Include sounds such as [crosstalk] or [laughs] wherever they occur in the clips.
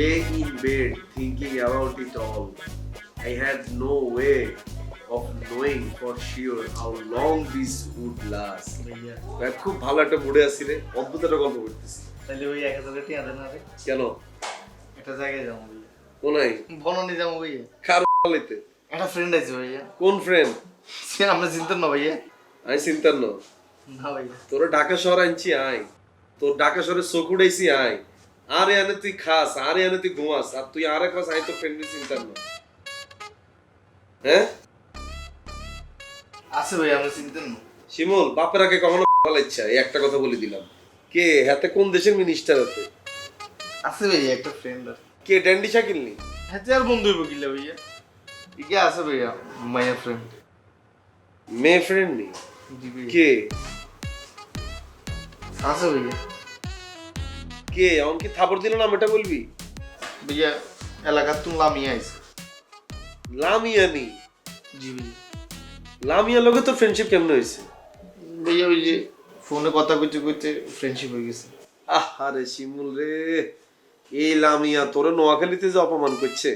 lay in bed thinking about it all. I had no way of knowing for sure how long this would last. খুব ভালো একটা মুডে আছি রে। অদ্ভুত একটা গল্প করতেছি। তাহলে ওই এক হাজার টিয়া দেন আরে কেন? একটা জায়গায় যাব। কোনাই বননি যাব ভাইয়া। কার বলিতে একটা ফ্রেন্ড আছে ভাইয়া। কোন ফ্রেন্ড সে আমরা চিনতেন না ভাইয়া। আমি চিন্তার ন। না ভাইয়া। তোরা ঢাকা শহর আনছি আয়। তোর ঢাকা শহরে চোখ উড়াইছি আয়। আরে আনে তুই খাস আরে আনে তুই ঘুমাস আর তুই আরে খাস আই তো ফ্রেন্ডের চিন্তার ন হ্যাঁ? আছে ভাইয়া আমরা চিনতেন না শিমুল বাপের আগে কখনো [laughs] ভালো ইচ্ছা এই একটা কথা বলে দিলাম। কে? হাতে কোন দেশের মিনিস্টার আছে? আছে ভাইয়া একটা ফ্রেন্ড আছে। কে ড্যান্ডি শাকিল নি? হাতে আর বন্ধু হইব কিলা ভাইয়া? ইকে আছে ভাইয়া? মাইয়া ফ্রেন্ড মেয়ে ফ্রেন্ড নি? কে? আছে ভাইয়া। কে? এমন কি থাপড় দিল না এটা বলবি? ভাইয়া এলাকার তুমি লামিয়ে আইছে। লামিয়া নি? জি লামিয়া লগে তোর ফ্রেন্ডশিপ কেমন হয়েছে ভাইয়া ওই যে ফোনে কথা কইতে কইতে ফ্রেন্ডশিপ হয়ে গেছে। আহারে শিমুল রে। এই লামিয়া তোরে নোয়াখালীতে যে অপমান করছে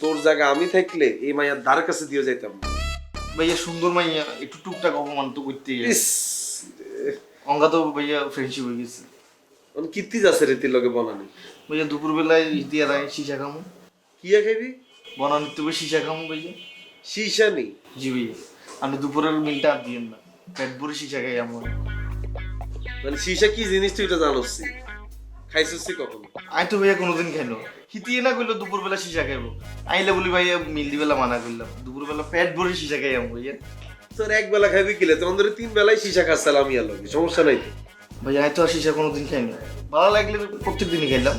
তোর জায়গা আমি থাকলে এই মাইয়ার ধার কাছে দিয়ে যাইতাম। ভাইয়া সুন্দর মাইয়া একটু টুকটাক অপমান তো করতেই অঙ্গা তো ভাইয়া ফ্রেন্ডশিপ হয়ে গেছে। অন কীর্তি যাচ্ছে রে তির লগে বনানি? ভাইয়া দুপুর বেলায় দিয়ে রায় সিসা খামু। কি খাইবি? বনানি তো সিসা খামু ভাইয়া শিশা নি? জি ভাইয়া আপনি দুপুরের মিলটা আর দিয়েন না। পেট ভরে সিসা খাই আমার মানে শিশা কি জিনিস তুই এটা জানোস খাইছিস কখন? আই তো ভাইয়া কোনোদিন খাইলো। হিতিয়ে না করল দুপুর বেলা সিসা খাইবো। আইলে বলি ভাইয়া মিলদি বেলা মানা করলাম দুপুর বেলা পেট ভরে সিসা খাই আমি ভাইয়া তোর এক বেলা খাইবি কিলে? তোমাদের তিন বেলায় শিশা খাচ্ছিলাম লামিয়া লগে। সমস্যা নাই তো। ভাইয়া আই তো আর সিসা কোনোদিন খাইনি। ভালো লাগলে প্রত্যেক দিনই খাইলাম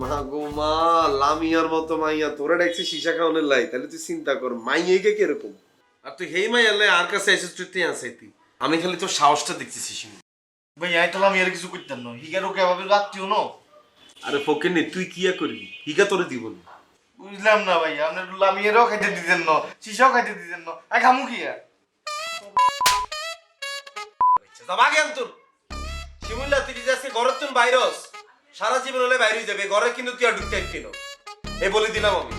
মা গো মা লামিয়ার মতো মাইয়া তোরা দেখছি শিশা খাওয়ানোর লাই তাহলে তুই চিন্তা কর মাইয়াকে কীরকম? আর তুই হেই মাইয়ার লাই আর কাছে এসে তুই আসাইতি আমি খালি তোর সাহসটা দেখতেছি শিমু ভাইয়া আই তো আমি আর কিছু করতাম না। হিগার ওকে ভাবে রাত্রিও না? আরে ফকির নে তুই কিয়া করবি? হিগা তোরে দিব না। বুঝলাম না ভাই আপনার লামিয়েরও খাইতে দিতেন না সিসাও খাইতে দিতেন না। এক খামু কি আর? যাবা শিমুল্লা তুই যে আজকে ঘরের তুন ভাইরস। সারা জীবন হলে বাইরে যাবে ঘরে কিন্তু তুই আর ঢুকতে কিনো এ বলে দিলাম আমি।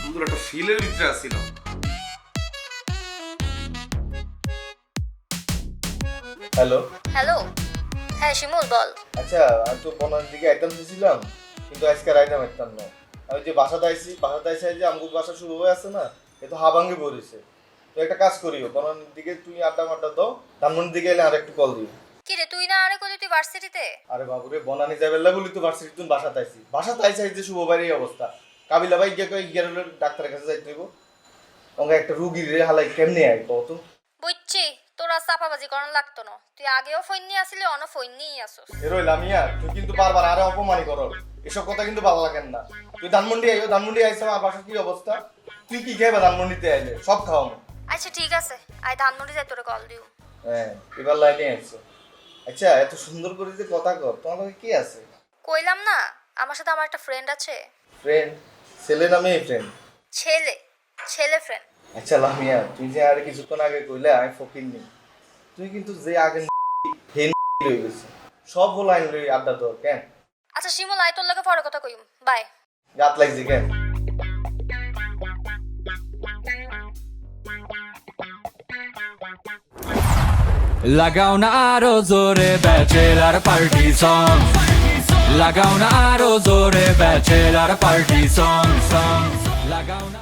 সুন্দর একটা ফিলের ভিতরে আসছিলাম হ্যালো। হ্যালো। হ্যাঁ শিমুল বল। আচ্ছা আমি তো বনার দিকে আইটেম দিয়েছিলাম কিন্তু আজকের আইটেম আইতাম না। আমি যে বাসাতে আইছি বাসাতে আইসি যে আমগুর বাসা শুরু হয়ে আছে না এ তো হাবাঙ্গে পড়েছে। তুই একটা কাজ করিও বনার দিকে তুই আড্ডা মাড্ডা দাও ধানমন্ডির দিকে এলে আর একটু কল দিও। কি রে তুই না আরে কলি তুই ভার্সিটিতে আরে বাবুরে বনানি যাবেল্লা বলি তো ভার্সিটি তুই বাসাতে আইছি বাসাতে আইসি যে শুভ বাড়ির অবস্থা। কাবিলা ভাই গিয়ে কই গিয়ে ডাক্তারের কাছে যাইতে হইব। ওকে একটা রুগী রে হালাই কেমনে আই কত বুঝছি তোর চাপাবাজি করানো লাগতো না। তুই আগেও ফোন নিয়ে আসিলি অন ফোন নিয়েই আসোস। এরই লামিয়া তুই কিন্তু বারবার আরে অপমানই করো এসব কথা কিন্তু ভালো লাগে না। তুই ধানমন্ডি আইও ধানমন্ডি আইসা আমার বাসার কি অবস্থা? তুই কি খাইবা ধানমন্ডিতে আইলে? সব খাওয়াবো আচ্ছা ঠিক আছে। আই ধানমন্ডি যাই তোরে কল দিও। হ্যাঁ এবার লাইনে আইসো আচ্ছা এত সুন্দর করে যে কথা কর তোমার লগে কি আছে? কইলাম না আমার সাথে আমার একটা ফ্রেন্ড আছে। ফ্রেন্ড ছেলে না মেয়ে ফ্রেন্ড ছেলে ছেলে ফ্রেন্ড আচ্ছা লামিয়া তুই যে আর কিছুক্ষণ আগে কইলে আমি ফকির নি। তুই কিন্তু যে আগে হেন লই গেছিস সব হলো আইন লই আড্ডা তোর কেন? আচ্ছা শিমুল আই তোর লাগে পরে কথা কইম। বাই। গাত লাগি কেন? লাগাও না আরও জোরে ব্যাচেলার পার্টি সং লাগাও না আরও জোরে ব্যাচেলার পার্টি সং সং লাগাও না